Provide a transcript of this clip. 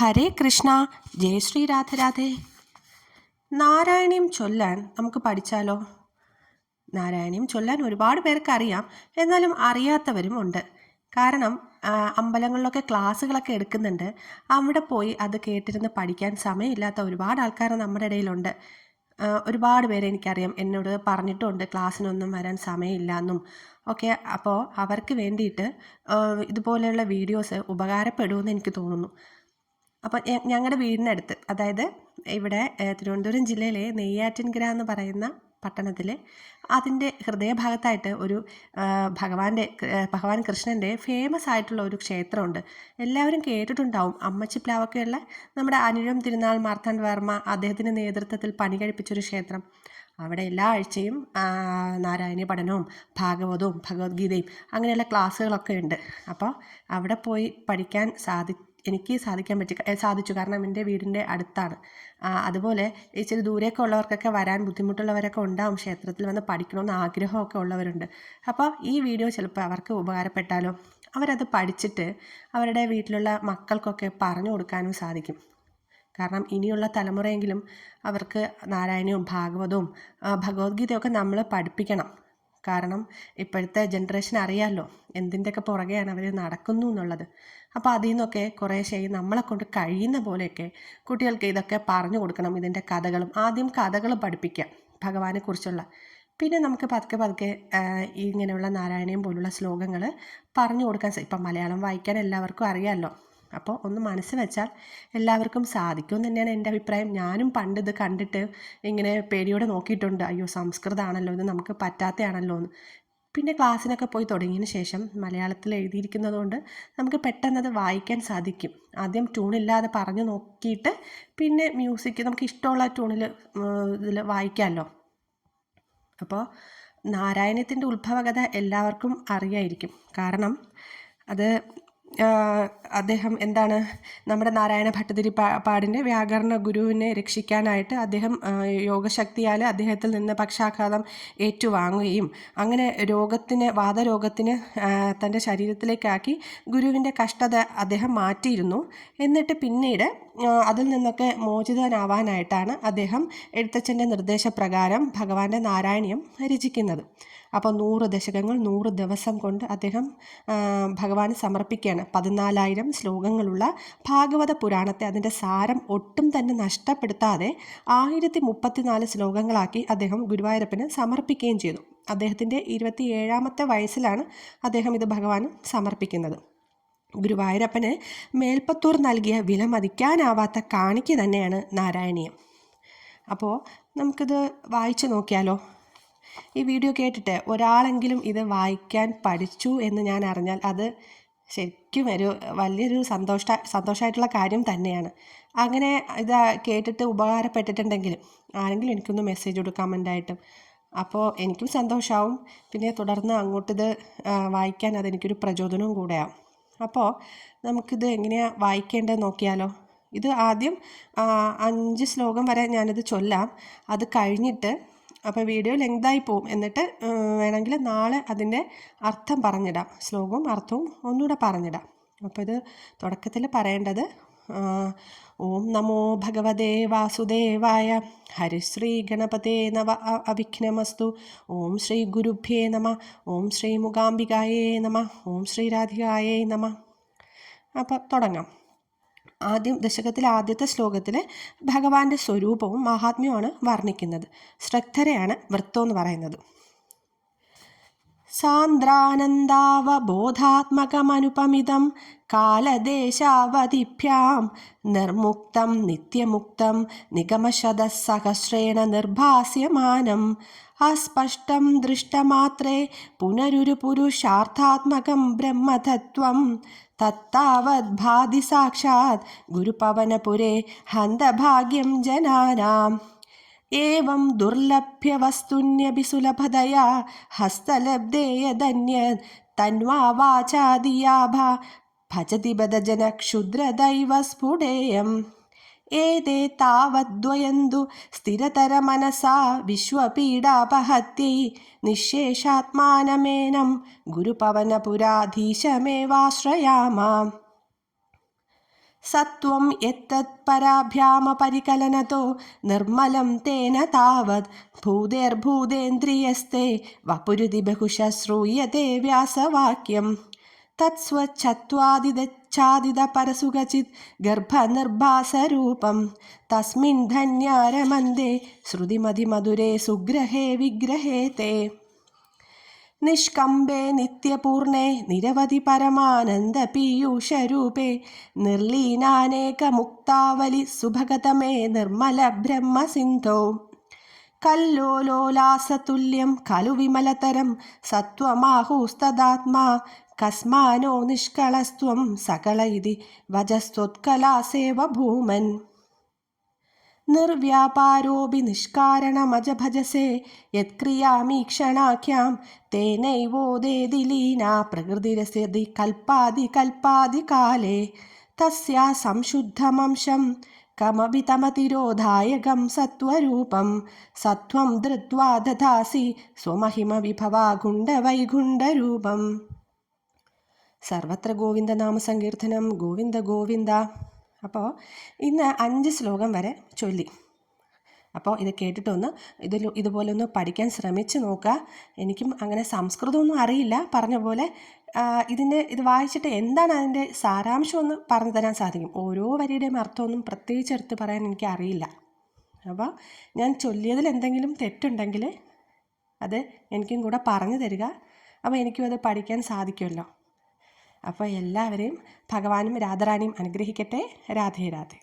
ഹരേ കൃഷ്ണ ജയ ശ്രീ രാധരാധേ നാരായണീയം ചൊല്ലാൻ നമുക്ക് പഠിച്ചാലോ? നാരായണീയം ചൊല്ലാൻ ഒരുപാട് പേർക്ക് അറിയാം എന്നാലും അറിയാത്തവരും ഉണ്ട്. കാരണം അമ്പലങ്ങളിലൊക്കെ ക്ലാസ്സുകളൊക്കെ എടുക്കുന്നുണ്ട്. അവിടെ പോയി അത് കേട്ടിരുന്ന് പഠിക്കാൻ സമയമില്ലാത്ത ഒരുപാട് ആൾക്കാർ നമ്മുടെ ഇടയിലുണ്ട്. ഒരുപാട് പേരെ എനിക്കറിയാം. എന്നോട് പറഞ്ഞിട്ടുണ്ട് ക്ലാസ്സിനൊന്നും വരാൻ സമയമില്ല എന്നും ഓക്കെ അപ്പോൾ അവർക്ക് വേണ്ടിയിട്ട് ഇതുപോലെയുള്ള വീഡിയോസ് ഉപകാരപ്പെടുമെന്ന് എനിക്ക് തോന്നുന്നു. അപ്പോൾ ഞങ്ങളുടെ വീടിനടുത്ത് അതായത് ഇവിടെ തിരുവനന്തപുരം ജില്ലയിലെ നെയ്യാറ്റിൻകര എന്ന് പറയുന്ന പട്ടണത്തിൽ അതിന്റെ ഹൃദയഭാഗത്തായിട്ട് ഒരു ഭഗവാന്റെ ഭഗവാൻ കൃഷ്ണന്റെ ഫേമസ് ആയിട്ടുള്ള ഒരു ക്ഷേത്രമുണ്ട്. എല്ലാവരും കേട്ടിട്ടുണ്ടാവും. അമ്മച്ചിപ്ലാവൊക്കെയുള്ള നമ്മുടെ അനുരം തിരുനാൾ മാർത്താണ്ഡ വർമ്മ അദ്ദേഹത്തിന്റെ നേതൃത്വത്തിൽ പണി കഴിപ്പിച്ചൊരു ക്ഷേത്രം. അവിടെ എല്ലാ ആഴ്ചയും നാരായണീയ പഠനവും ഭാഗവതവും ഭഗവത്ഗീതയും അങ്ങനെയുള്ള ക്ലാസ്സുകളൊക്കെ ഉണ്ട്. അപ്പോൾ അവിടെ പോയി പഠിക്കാൻ സാധി എനിക്ക് സാധിക്കാൻ പറ്റി സാധിച്ചു. കാരണം എന്റെ വീടിന്റെ അടുത്താണ്. അതുപോലെ ഇച്ചിരി ദൂരെയൊക്കെ ഉള്ളവർക്കൊക്കെ വരാൻ ബുദ്ധിമുട്ടുള്ളവരൊക്കെ ഉണ്ടാവും. ക്ഷേത്രത്തിൽ വന്ന് പഠിക്കണമെന്ന് ആഗ്രഹമൊക്കെ ഉള്ളവരുണ്ട്. അപ്പോൾ ഈ വീഡിയോ ചിലപ്പോൾ അവർക്ക് ഉപകാരപ്പെട്ടാലോ അവരത് പഠിച്ചിട്ട് അവരുടെ വീട്ടിലുള്ള മക്കൾക്കൊക്കെ പറഞ്ഞു കൊടുക്കാനും സാധിക്കും. കാരണം ഇനിയുള്ള തലമുറയെങ്കിലും അവർക്ക് നാരായണവും ഭാഗവതവും ഭഗവത്ഗീതയൊക്കെ നമ്മൾ പഠിപ്പിക്കണം. കാരണം ഇപ്പോഴത്തെ ജനറേഷൻ അറിയാമല്ലോ എന്തിന്റെയൊക്കെ പുറകെയാണ് അവർ നടക്കുന്നു എന്നുള്ളത്. അപ്പോൾ അതിൽ നിന്നൊക്കെ കുറേശ്ശെ നമ്മളെ കൊണ്ട് കഴിയുന്ന പോലെയൊക്കെ കുട്ടികൾക്ക് ഇതൊക്കെ പറഞ്ഞു കൊടുക്കണം ഇതിന്റെ കഥകളും ആദ്യം കഥകൾ പഠിപ്പിക്കാം ഭഗവാനെക്കുറിച്ചുള്ള പിന്നെ നമുക്ക് പതുക്കെ പതുക്കെ ഇങ്ങനെയുള്ള നാരായണയും പോലുള്ള ശ്ലോകങ്ങൾ പറഞ്ഞു കൊടുക്കാൻ ഇപ്പം മലയാളം വായിക്കാൻ എല്ലാവർക്കും അറിയാമല്ലോ അപ്പോൾ ഒന്ന് മനസ്സ് വെച്ചാൽ എല്ലാവർക്കും സാധിക്കും തന്നെയാണ് എന്റെ അഭിപ്രായം. ഞാനും പണ്ട് ഇത് കണ്ടിട്ട് ഇങ്ങനെ പേടിയോടെ നോക്കിയിട്ടുണ്ട്. അയ്യോ സംസ്കൃതമാണല്ലോ ഇത് നമുക്ക് പറ്റാത്തതാണല്ലോ എന്ന്. പിന്നെ ക്ലാസ്സിനൊക്കെ പോയി തുടങ്ങിയതിന് ശേഷം മലയാളത്തിൽ എഴുതിയിരിക്കുന്നതുകൊണ്ട് നമുക്ക് പെട്ടെന്നത് വായിക്കാൻ സാധിക്കും. ആദ്യം ട്യൂണില്ലാതെ പറഞ്ഞു നോക്കിയിട്ട് പിന്നെ മ്യൂസിക് നമുക്ക് ഇഷ്ടമുള്ള ട്യൂണിൽ ഇതിൽ വായിക്കാമല്ലോ. അപ്പോൾ നാരായണത്തിന്റെ ഉത്ഭവകഥ എല്ലാവർക്കും അറിയായിരിക്കും. കാരണം അത് അദ്ദേഹം എന്താണ് നമ്മുടെ നാരായണ ഭട്ടതിരി പാടിന്റെ വ്യാകരണ ഗുരുവിനെ രക്ഷിക്കാനായിട്ട് അദ്ദേഹം യോഗശക്തിയാൽ അദ്ദേഹത്തിൽ നിന്ന് പക്ഷാഘാതം ഏറ്റുവാങ്ങുകയും അങ്ങനെ രോഗത്തിന് വാദരോഗത്തിന് തന്റെ ശരീരത്തിലേക്കാക്കി ഗുരുവിന്റെ കഷ്ടത അദ്ദേഹം മാറ്റിയിരുന്നു. എന്നിട്ട് പിന്നീട് അതിൽ നിന്നൊക്കെ മോചിതനാവാനായിട്ടാണ് അദ്ദേഹം എഴുത്തച്ഛന്റെ നിർദ്ദേശപ്രകാരം ഭഗവാന്റെ നാരായണീയം രചിക്കുന്നത്. അപ്പോൾ നൂറ് ദശകങ്ങൾ നൂറ് ദിവസം കൊണ്ട് അദ്ദേഹം ഭഗവാന് സമർപ്പിക്കുകയാണ്. പതിനാലായിരം ശ്ലോകങ്ങളുള്ള ഭാഗവത പുരാണത്തെ അതിന്റെ സാരം ഒട്ടും തന്നെ നഷ്ടപ്പെടുത്താതെ ആയിരത്തി മുപ്പത്തിനാല് ശ്ലോകങ്ങളാക്കി അദ്ദേഹം ഗുരുവായൂരപ്പന് സമർപ്പിക്കുകയും ചെയ്തു. അദ്ദേഹത്തിന്റെ ഇരുപത്തി ഏഴാമത്തെ വയസ്സിലാണ് അദ്ദേഹം ഇത് ഭഗവാന് സമർപ്പിക്കുന്നത്. ഗുരുവായൂരപ്പന് മേൽപ്പത്തൂർ നൽകിയ വിലമതിക്കാനാവാത്ത കാണിക്ക് തന്നെയാണ് നാരായണീയം. അപ്പോൾ നമുക്കിത് വായിച്ചു നോക്കിയാലോ? ഈ വീഡിയോ കേട്ടിട്ട് ഒരാളെങ്കിലും ഇത് വായിക്കാൻ പഠിച്ചു എന്ന് ഞാൻ അറിഞ്ഞാൽ അത് ശരിക്കും ഒരു വലിയൊരു സന്തോഷ സന്തോഷമായിട്ടുള്ള കാര്യം തന്നെയാണ്. അങ്ങനെ ഇത് കേട്ടിട്ട് ഉപകാരപ്പെട്ടിട്ടുണ്ടെങ്കിലും ആരെങ്കിലും എനിക്കൊന്ന് മെസ്സേജ് ഇടും കമന്റായിട്ടും അപ്പോൾ എനിക്കും സന്തോഷമാവും പിന്നെ തുടർന്ന് അങ്ങോട്ടിത് വായിക്കാൻ അതെനിക്കൊരു പ്രചോദനവും കൂടെയാവും. അപ്പോൾ നമുക്കിത് എങ്ങനെയാണ് വായിക്കേണ്ടത് നോക്കിയാലോ. ഇത് ആദ്യം അഞ്ച് ശ്ലോകം വരെ ഞാനിത് ചൊല്ലാം. അത് കഴിഞ്ഞിട്ട് അപ്പോൾ വീഡിയോ ലെങ്തായി പോവും. എന്നിട്ട് വേണമെങ്കിൽ നാളെ അതിന്റെ അർത്ഥം പറഞ്ഞിടാം. ശ്ലോകവും അർത്ഥവും ഒന്നുകൂടെ പറഞ്ഞിടാം. അപ്പോൾ ഇത് തുടക്കത്തിൽ പറയേണ്ടത് ഓം നമോ ഭഗവതേ വാസുദേവായ ഹരിശ്രീ ഗണപതേ നവ അവിഘ്നമസ്തു. ഓം ശ്രീ ഗുരുഭ്യേ നമ ഓം ശ്രീ മുകാംബികായേ നമ ഓം ശ്രീ രാധികായേ നമ. അപ്പോൾ തുടങ്ങാം. ആദ്യം ദശകത്തിലെ ആദ്യത്തെ ശ്ലോകത്തിൽ ഭഗവാന്റെ സ്വരൂപവും മഹാത്മ്യവുമാണ് വർണിക്കുന്നത്. ശ്രദ്ധരെയാണ് വൃത്തം എന്ന് പറയുന്നത്. സാന്ദ്രാനന്ദാവബോധാത്മകമനുപമിതം കാലദേശാവധിഭ്യാം നിർമുക്തം നിത്യമുക്തം നിഗമശതസഹസ്രേണ നിർഭാസ്യമാനം. അസ്പഷ്ടം ദൃഷ്ടമാത്രേ പുനരുരു പുരുഷാർത്ഥാത്മകം ബ്രഹ്മതത്വം. തത്താവത് ഭാതി സാക്ഷാത് ഗുരുപവനപുരേ ഹന്തഭാഗ്യം ജനാനാം. ഏവം ദുർലഭ്യവസ്തുന്യപി സുലഭതയാ ഹസ്തലബ്ധേ യദന്യത് തന്വാ വാചാദിയാഭ ഭജതി ബദജന ക്ഷുദ്രദൈവ സ്ഫുടേയം. ഏതേ താവദ്വയന്തു സ്ഥിരതരമനസാ വിശ്വപീഡാപഹത്यै നിശേഷാത്മാനമേനം ഗുരുപവനപുരാധീശമേവാശ്രയാമ. സത്വം എത്തത് പരാഭ്യാമപരികലനതോ നിർമ്മലം തേന താവത്. ഭൂതേർഭൂതേന്ദ്രിയസ്തേ വപുരുതി ബഹുശ ശ്രൂയതേ വ്യാസവാക്യം. തത്സ്വച്ഛത്വാദിദച്ഛാദിത പരസുഖചിത് ഗർഭനിർഭാസരൂപം. തസ്മിൻ ധന്യാരമന്ദേ ശ്രുതിമതിമധുരേ സുഗ്രഹേ വിഗ്രഹേ തേ. നിഷ്കമ്പേ നിത്യപൂർണേ നിരവധി പരമാനന്ദ പീയൂഷരൂപേ നിർലീനാനേകമുക്താവലി സുഭഗതമേ നിർമ്മല ബ്രഹ്മസിന്ധോ. കല്ലോലോലാസതുല്യം ഖലു വിമലതരം സത്വമാഹൂസ്തദാത്മാ കസ്മാനോ നിഷ്കളസ്ത്വം സകള ഇതി വജസ്ത്വത്കലാസേവ ഭൂമൻ നിർവ്യാപാരോപി നിഷ്കാരണമജഭജസേ. യത്ക്രിയാമീക്ഷണാഖ്യാം തേനൈവോദേതി ലീനാ പ്രകൃതിരസതി കൽപ്പാതി കൽപ്പാതി കാലേ. തസ്യാ സംശുദ്ധമംശം. കമവിതമതിരോധായകം സത്വരൂപം. സത്വം ധൃത്വാ ദദാസി സ്വമഹിമ വിഭവാ ഗുണ്ടവൈകുണ്ഠരൂപം സർവത്ര ഗോവിന്ദ നാമസങ്കീർത്തനം ഗോവിന്ദ ഗോവിന്ദ. അപ്പോൾ ഇന്ന് അഞ്ച് ശ്ലോകം വരെ ചൊല്ലി. അപ്പോൾ ഇത് കേട്ടിട്ടൊന്ന് ഇതിൽ ഇതുപോലെ ഒന്ന് പഠിക്കാൻ ശ്രമിച്ചു നോക്കുക എനിക്കും അങ്ങനെ സംസ്കൃതമൊന്നും അറിയില്ല. പറഞ്ഞ പോലെ ഇതിന്റെ ഇത് വായിച്ചിട്ട് എന്താണ് അതിന്റെ സാരാംശം ഒന്ന് പറഞ്ഞു തരാൻ സാധിക്കും? ഓരോ വരിയുടെയും അർത്ഥമൊന്നും പ്രത്യേകിച്ച് എടുത്ത് പറയാൻ എനിക്ക് അറിയില്ല. അപ്പോൾ ഞാൻ ചൊല്ലിയതിൽ എന്തെങ്കിലും തെറ്റുണ്ടെങ്കിൽ അത് എനിക്കും കൂടെ പറഞ്ഞു തരിക. അപ്പോൾ എനിക്കും അത് പഠിക്കാൻ സാധിക്കുമല്ലോ. അപ്പോൾ എല്ലാവരെയും ഭഗവാനും രാധാറാണിയും അനുഗ്രഹിക്കട്ടെ. രാധേ രാധേ.